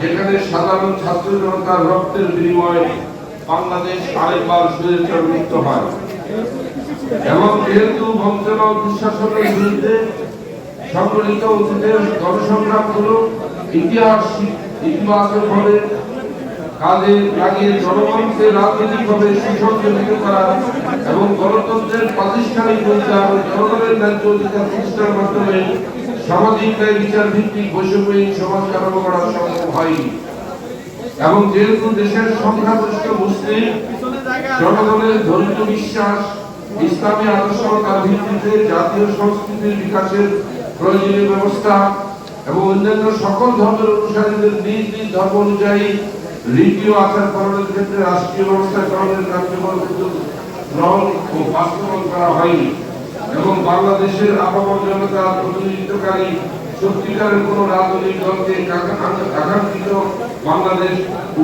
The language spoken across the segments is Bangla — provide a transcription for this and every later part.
যেখানে সাধারণ ছাত্র জনতার রক্তের বিনিময়ে বাংলাদেশ আরেকবার সুরেচার মুক্ত হয়। এবং যেহেতু বঞ্চনা দুঃশাসনের বিরুদ্ধে সংগঠিত অতীতের গণসংগ্রামগুলো ইতিহাস ইতিবাচক ভাবে কাজে লাগিয়ে জনগণকে রাজনৈতিকভাবে করা এবং গণতন্ত্রের প্রাতিষ্ঠানিক জনগণের ন্যায্য অধিকার প্রতিষ্ঠার মাধ্যমে সামাজিক ন্যায় বিচার ভিত্তিক বৈষম্যহীন সমাজ করা সম্ভব হয়নি। এবং যেহেতু দেশের সংখ্যাগরিষ্ঠ মুসলিম জনগণের ধর্মীয় বিশ্বাস, ইসলামী আদর্শতার ভিত্তিতে জাতীয় সংস্কৃতির বিকাশের প্রয়োজনীয় ব্যবস্থা এবং অন্যান্য সকল ধর্মের অনুসারীদের নিজ নিজ ধর্ম অনুযায়ী রীতি ও আচার পালনের ক্ষেত্রে রাষ্ট্রীয় ব্যবস্থা গ্রহণের গ্রহণ ও বাস্তবায়ন করা হয়নি। এবং বাংলাদেশের আপামর জনতার প্রতিনিধিত্বকারী সত্যিকারের কোন রাজনৈতিক দলকে আকাঙ্ক্ষিত বাংলাদেশ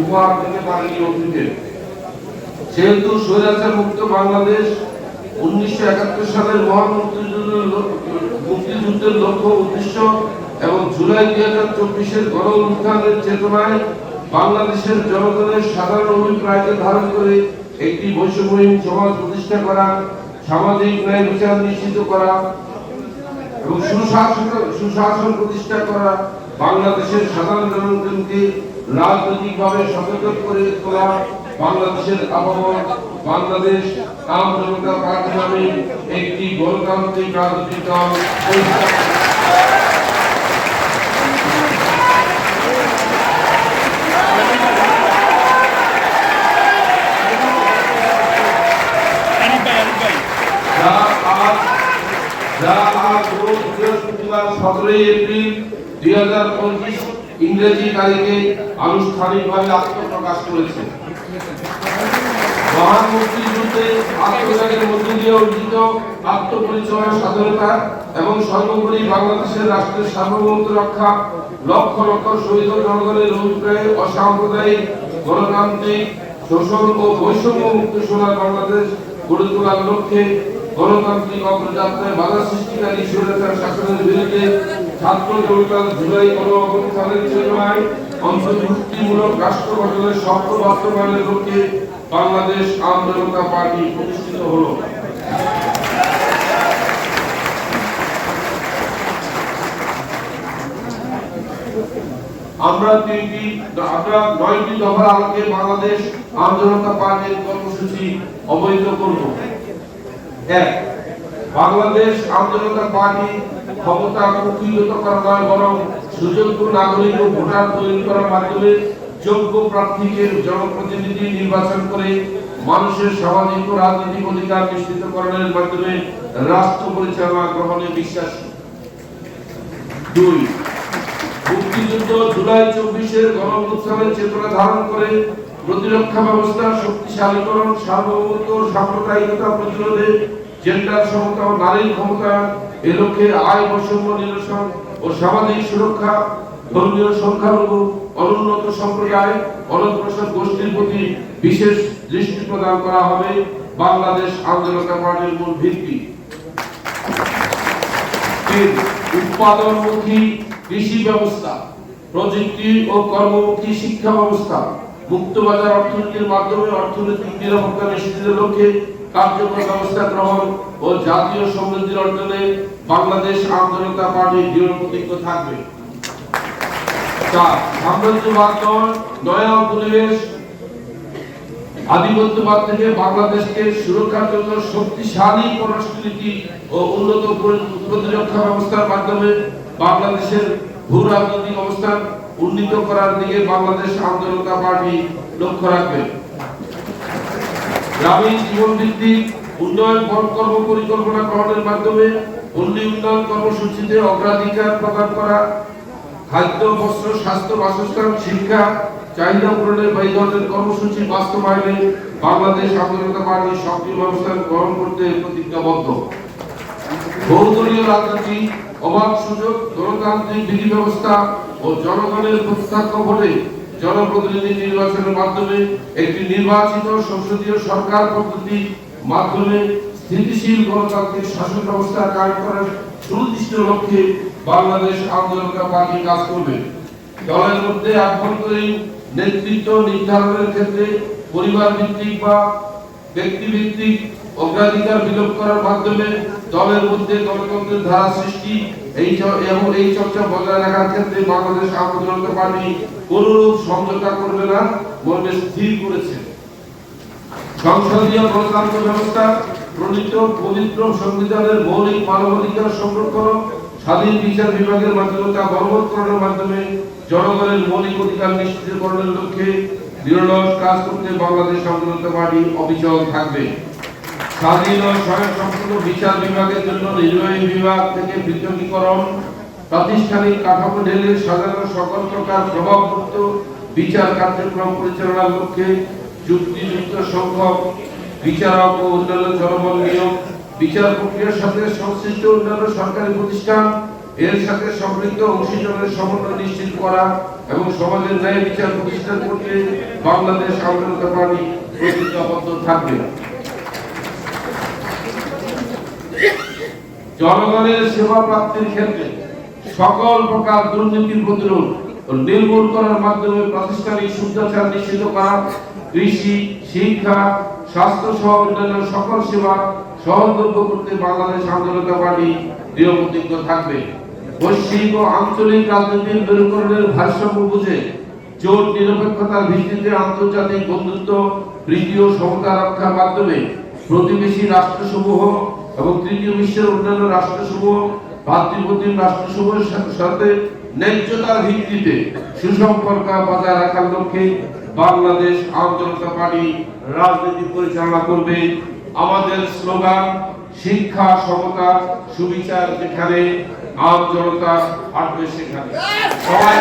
উপহার দিতে পারেনি অতীতে। যেহেতু স্বৈরাচার মুক্ত বাংলাদেশ, উনিশশো একাত্তর সালের মহান মুক্তিযুদ্ধের লক্ষ্য উদ্দেশ্য এবং জুলাই দুই হাজার চব্বিশের গণ উত্থানের চেতনায় বাংলাদেশের জনগণের সাধারণ অভিপ্রায়কে ধারণ করে একটি বৈষম্যহীন সমাজ প্রতিষ্ঠা করা সামাজিক ন্যায় বিচার নিশ্চিত করা এবং সুশাসন সুশাসন প্রতিষ্ঠা করা বাংলাদেশের সাধারণ জনগণকে রাজনৈতিকভাবে সচেতন করে তোলা বাংলাদেশের আবহাওয়া, বাংলাদেশ আম জনতা পার্টি নামে একটি গণতান্ত্রিক রাজনৈতিক দল প্রতিষ্ঠা যা আজ যা আজ এপ্রিল দুই হাজার পঁচিশ ইংরেজি তারিখে আনুষ্ঠানিকভাবে আত্মপ্রকাশ করেছে। মহান মুক্তিযুদ্ধে আত্মত্যাগের মধ্য দিয়ে অর্জিত আত্মপরিচয় স্বাধীনতা এবং সর্বোপরি বাংলাদেশের রাষ্ট্রের সার্বভৌমত্ব রক্ষা লক্ষ লক্ষ শহীদ জনগণের অভিপ্রায়ে অসাম্প্রদায়িক গণতান্ত্রিক শোষণ ও বৈষম্য মুক্ত সোনার বাংলাদেশ গড়ে তোলার লক্ষ্যে গণতান্ত্রিক অগ্রযাত্রায় বাধা সৃষ্টিকারী স্বৈরাচার শাসনের বিরুদ্ধে ছাত্র জনতার জুলাই গণ অভ্যুত্থানের চেতনায় অন্তর্ভুক্তিমূলক রাষ্ট্র গঠনের স্বপ্ন বাস্তবায়নের লক্ষ্যে বাংলাদেশ আম জনতা পার্টি প্রতিষ্ঠিত হলো। আমরা তিনটি, আমরা নয়টি দফার আলোকে বাংলাদেশ আম জনতা পার্টির কর্মসূচি অবহিত করব। এক, বাংলাদেশ আম জনতা পার্টি ক্ষমতা কুক্ষিগত করা নয়, বরং সুযোগ্য নাগরিক ও ভোটার তৈরি করার মাধ্যমে যোগ্য প্রার্থীকে জনপ্রতিনিধি নির্বাচন করে মানুষের সামাজিক ও রাজনৈতিক অধিকার নিশ্চিতকরণের মাধ্যমে রাষ্ট্র পরিচালনা গ্রহণে বিশ্বাসী। দুই, মুক্তিযুদ্ধ জুলাই চব্বিশের গণঅভ্যুত্থানের চেতনা ধারণ করে প্রতিরক্ষা ব্যবস্থা শক্তিশালীকরণ, সার্বভৌমত্ব সাম্প্রদায়িকতা প্রতিরোধে জেন্ডার সমতা ও নারীর ক্ষমতা, এ লক্ষ্যে আয় বৈষম্য নিরসন ও সামাজিক সুরক্ষা ধর্মীয় সংখ্যালঘু অনুন্নত সম্প্রদায় অনগ্রসর গোষ্ঠীর প্রতি বিশেষ দৃষ্টি প্রদান করা হবে। বাংলাদেশ আন্দোলন পার্টির মূল ভিত্তি। উৎপাদনমুখী কৃষি ব্যবস্থা, প্রযুক্তি ও কর্মমুখী শিক্ষা ব্যবস্থা মুক্ত বাজার অর্থনীতির মাধ্যমে অর্থনৈতিক নিরাপত্তা নিশ্চিতের লক্ষ্যে কার্যকর ব্যবস্থা গ্রহণ ও জাতীয় সমৃদ্ধির অর্জনে বাংলাদেশ আন্দোলনতা পার্টি দৃঢ় প্রতিজ্ঞ থাকবে। উন্নত প্রতিরক্ষা ব্যবস্থার মাধ্যমে বাংলাদেশের উন্নীত করার দিকে বাংলাদেশ আন্দোলনতা পার্টি লক্ষ্য রাখবে। গ্রামীণ জীবন ভিত্তিক উন্নয়ন কর্ম পরিকল্পনা গ্রহণের মাধ্যমে পল্লী উন্নয়ন কর্মসূচিতে অগ্রাধিকার প্রদান করা, খাদ্য, বস্ত্র, স্বাস্থ্য, বাসস্থান, শিক্ষা, চাহিদা পূরণে বা এই ধরনের কর্মসূচি বাস্তবায়নে বাংলাদেশ স্বাধীনতা পার্টি সক্রিয় ব্যবস্থা গ্রহণ করতে প্রতিজ্ঞাবদ্ধ। বহুদলীয় রাজনীতি, অবাধ সুযোগ, গণতান্ত্রিক বিধি ব্যবস্থা ও জনগণের প্রত্যক্ষ ভোটে জনপ্রতিনিধি নির্বাচনের মাধ্যমে একটি নির্বাচিত সংসদীয় সরকার পদ্ধতি মাধ্যমে স্থিতিশীল গণতান্ত্রিক শাসন ব্যবস্থা কায়েম করার সুনির্দিষ্ট লক্ষ্যে বাংলাদেশ আন্দোলনকা পার্টি কাজ করবে। দলের মধ্যে আভ্যন্তরীণ নেতৃত্ব নির্ধারণের ক্ষেত্রে পরিবার ভিত্তিক বা ব্যক্তি ভিত্তিক অগ্রাধিকার বিলোপ করার মাধ্যমে দলের মধ্যে গণতন্ত্রের ধারা সৃষ্টি, এই এবং এই চর্চা বজায় রাখার ক্ষেত্রে বাংলাদেশ আন্দোলন পার্টি কোনরূপ সমঝোতা করবে না মর্মে স্থির করেছে। সংসদীয় গণতন্ত্র ব্যবস্থা, প্রণীত পবিত্র সংবিধানের মৌলিক মানবাধিকার সংরক্ষণ, স্বাধীন বিচার বিভাগের মাধ্যমে তা বলবৎকরণের মাধ্যমে জনগণের মৌলিক অধিকার নিশ্চিতকরণের লক্ষ্যে নিরলস কাজ করতে বাংলাদেশ আন্দোলন পার্টি অবিচল থাকবে। স্বাধীন স্বয়ংসম্পূর্ণ বিচার বিভাগের জন্য নির্বাহী বিভাগ থেকে পৃথকীকরণ, প্রাতিষ্ঠানিক কাঠামো ঢেলে সকল প্রকার প্রভাবমুক্ত বিচার কার্যক্রম পরিচালনার লক্ষ্যে যুক্তিযুক্ত সংখ্যক বিচারক ও অন্যান্য জনবল নিয়োগ, বিচার প্রক্রিয়ার সাথে সংশ্লিষ্ট অন্যান্য সরকারি প্রতিষ্ঠান, এর সাথে সম্পৃক্ত অংশীজনের সমন্বয় নিশ্চিত করা এবং সমাজের ন্যায় বিচার প্রতিষ্ঠা করতে বাংলাদেশ আন্দোলন প্রতিজ্ঞাবদ্ধ থাকবে। জনগণের সেবা প্রাপ্তির ক্ষেত্রে সকল প্রকার দুর্নীতি প্রতিরোধ ও নির্মূল করার মাধ্যমে প্রাতিষ্ঠানিক শুদ্ধাচার নিশ্চিত করা, কৃষি, শিক্ষা, স্বাস্থ্য সহ অন্যান্য সকল সেবা সহজলভ্য করতে বাংলাদেশ আন্দোলন পার্টি দৃঢ়প্রতিজ্ঞ থাকবে। বৈশ্বিক ও আঞ্চলিক রাজনীতির মেরুকরণের ভারসাম্য বুঝে জোট নিরপেক্ষতার ভিত্তিতে আন্তর্জাতিক বন্ধুত্ব, প্রীতি ও সমতা রক্ষার মাধ্যমে প্রতিবেশী রাষ্ট্রসমূহ এবং তৃতীয় বিশ্বের অন্যান্য রাষ্ট্রসমূহ, ভাতৃপ্রতিম রাষ্ট্রসমূহের সাথে ন্যায্যতার ভিত্তিতে সুসম্পর্ক বজায় রাখার লক্ষ্যে বাংলাদেশ আন্দোলন পার্টি রাজনীতি পরিচালনা করবে। আমাদের স্লোগান, শিক্ষা, সমতা, সুবিচার যেখানে আম জনতা আসবে সেখানে। সবাই